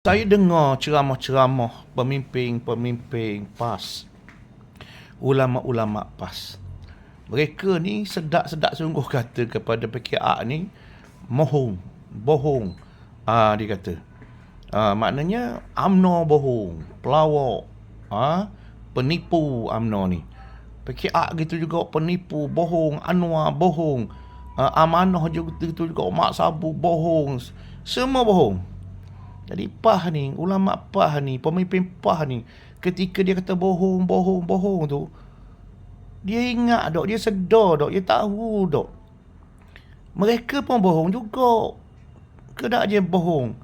Saya dengar ceramah-ceramah pemimpin-pemimpin PAS. Ulama-ulama PAS. Mereka ni sedak-sedak sungguh kata kepada PKR ni mohong, bohong. Ah dia kata. Ah maknanya UMNO bohong, pelawak, ah penipu UMNO ni. PKR gitu juga penipu, bohong, Anwar bohong. Ah, amanah juga itu juga Mak Sabu bohong. Semua bohong. Jadi PAH ni, ulama PAH ni, pemimpin PAH ni, ketika dia kata bohong, bohong, bohong tu, dia ingat dok, dia sedar dok, dia tahu dok. Mereka pun bohong juga. Ke tak je bohong?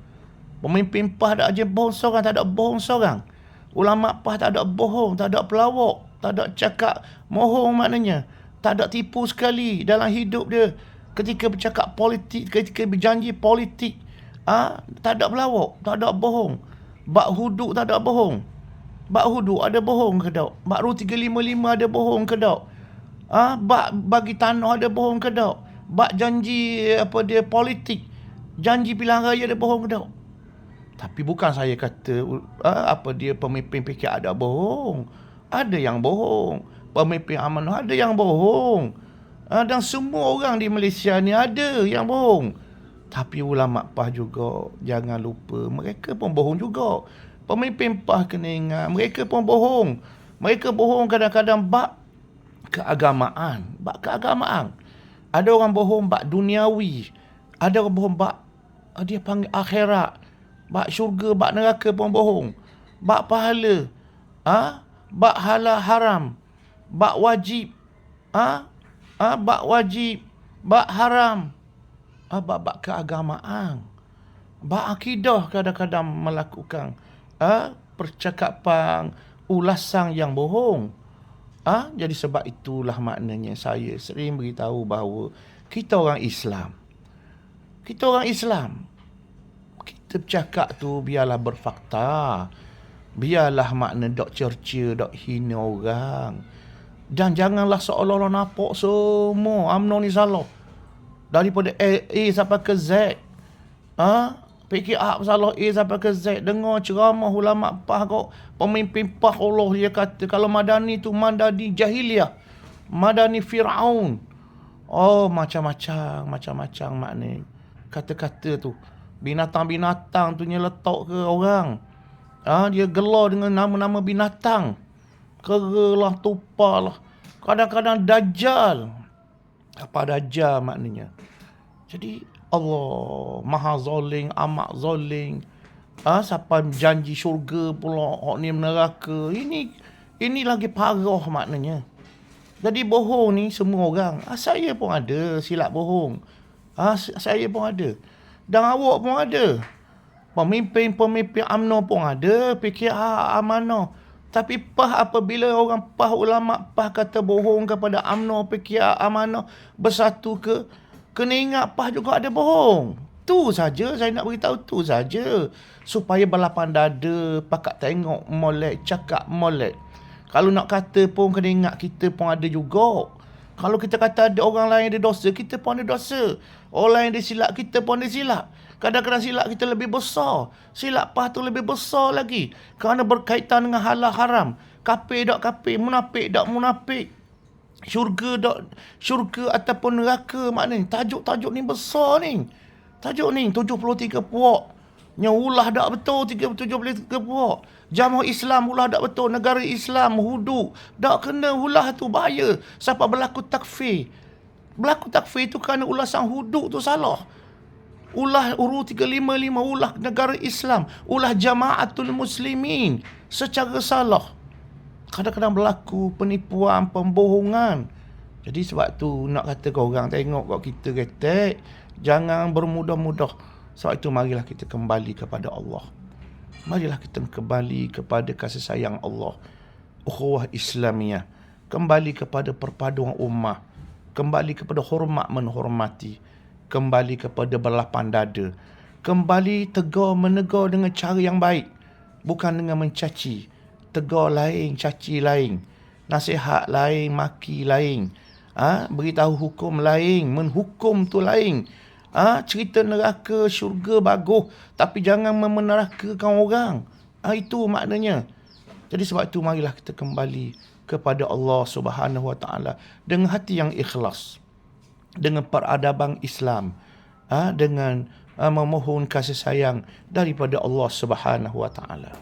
Pemimpin PAH tak je bohong seorang, tak ada bohong seorang. Ulama PAH tak ada bohong, tak ada pelawak, tak ada cakap bohong maknanya. Tak ada tipu sekali dalam hidup dia. Ketika bercakap politik, ketika berjanji politik, Ah, ha? tak ada pelawak, tak ada bohong. Bak huduk tak ada bohong. Bak huduk ada bohong ke tak? Bak ru 355 ada bohong ke tak? Ah, ha? bak bagi tanah ada bohong ke tak? Bak janji apa dia politik, janji pilihan raya ada bohong ke tak? Tapi bukan saya kata ha? apa dia pemimpin fikir ada bohong. Ada yang bohong. Pemimpin amanah ada yang bohong. Ha? dan semua orang di Malaysia ni ada yang bohong. Tapi ulama PAH juga jangan lupa mereka pun bohong juga. Pemimpin PAH kena ingat mereka pun bohong. Mereka bohong kadang-kadang bak keagamaan, bak keagamaan. Ada orang bohong bak duniawi. Ada orang bohong bak ah, dia panggil akhirat. Bak syurga, bak neraka pun bohong. Bak pahala. Ah, ha? bak halal haram. Bak wajib. Ah, ha? ha? bak wajib. Bak haram bab-bab keagamaan. Bab akidah kadang-kadang melakukan ah, percakapan ulasan yang bohong. Ah, jadi sebab itulah maknanya saya sering beritahu bahawa kita orang Islam. Kita orang Islam. Kita bercakap tu biarlah berfakta. Biarlah makna dok cerca, dok hina orang. Dan janganlah seolah-olah nampak semua UMNO ni salah daripada A, A sampai ke Z. Ha? Fikir ah masalah A sampai ke Z. Dengar ceramah ulama PAH kau. Pemimpin PAH Allah dia kata. Kalau Madani tu Madani Jahiliyah. Madani Fir'aun. Oh macam-macam. Macam-macam makna. Kata-kata tu. Binatang-binatang tu nyeletak ke orang. Ha? Dia gelar dengan nama-nama binatang. Keralah, tupalah. Kadang-kadang dajjal apa dajjal maknanya. Jadi Allah maha zoling, amat zoling. Ah, ha, siapa janji syurga pula, hak ni neraka. Ini ini lagi parah maknanya. Jadi bohong ni semua orang. Ah, saya pun ada silap bohong. Ah, saya pun ada. Dan awak pun ada. Pemimpin-pemimpin UMNO pun ada. Fikir ah, amanah. Tapi pah apabila orang pah ulama pah kata bohong kepada UMNO PKR amanah bersatu ke kena ingat pah juga ada bohong. Tu saja saya nak beritahu tu saja supaya balapan dada pakak tengok molek cakap molek. Kalau nak kata pun kena ingat kita pun ada juga. Kalau kita kata ada orang lain ada dosa, kita pun ada dosa. Orang lain ada silap, kita pun ada silap. Kadang-kadang silap kita lebih besar. Silap pah tu lebih besar lagi. Kerana berkaitan dengan halal haram. Kafir tak kafir, munafik tak munafik. Syurga tak syurga ataupun neraka maknanya. Tajuk-tajuk ni besar ni. Tajuk ni 73 puak. Yang ulah tak betul 73 puak. Jamaah Islam ulah tak betul. Negara Islam hudu. Tak kena ulah tu bahaya. Siapa berlaku takfir. Berlaku takfir tu kerana ulah sang hudu tu salah ulah uru 355 ulah negara Islam ulah jamaatul muslimin secara salah kadang-kadang berlaku penipuan pembohongan jadi sebab tu nak kata kau orang tengok kau kita ketek jangan bermudah-mudah sebab itu marilah kita kembali kepada Allah marilah kita kembali kepada kasih sayang Allah ukhuwah Islamiyah kembali kepada perpaduan ummah kembali kepada hormat menghormati kembali kepada berlapan dada. Kembali tegar menegar dengan cara yang baik. Bukan dengan mencaci. Tegar lain, caci lain. Nasihat lain, maki lain. Ha? Beritahu hukum lain, menhukum tu lain. Ah, cerita neraka, syurga bagus, tapi jangan menerakakan orang. Ah, itu maknanya. Jadi sebab itu marilah kita kembali kepada Allah Subhanahu Wa Taala dengan hati yang ikhlas. Dengan peradaban Islam. Ah, dengan ah, memohon kasih sayang daripada Allah Subhanahu Wa Taala.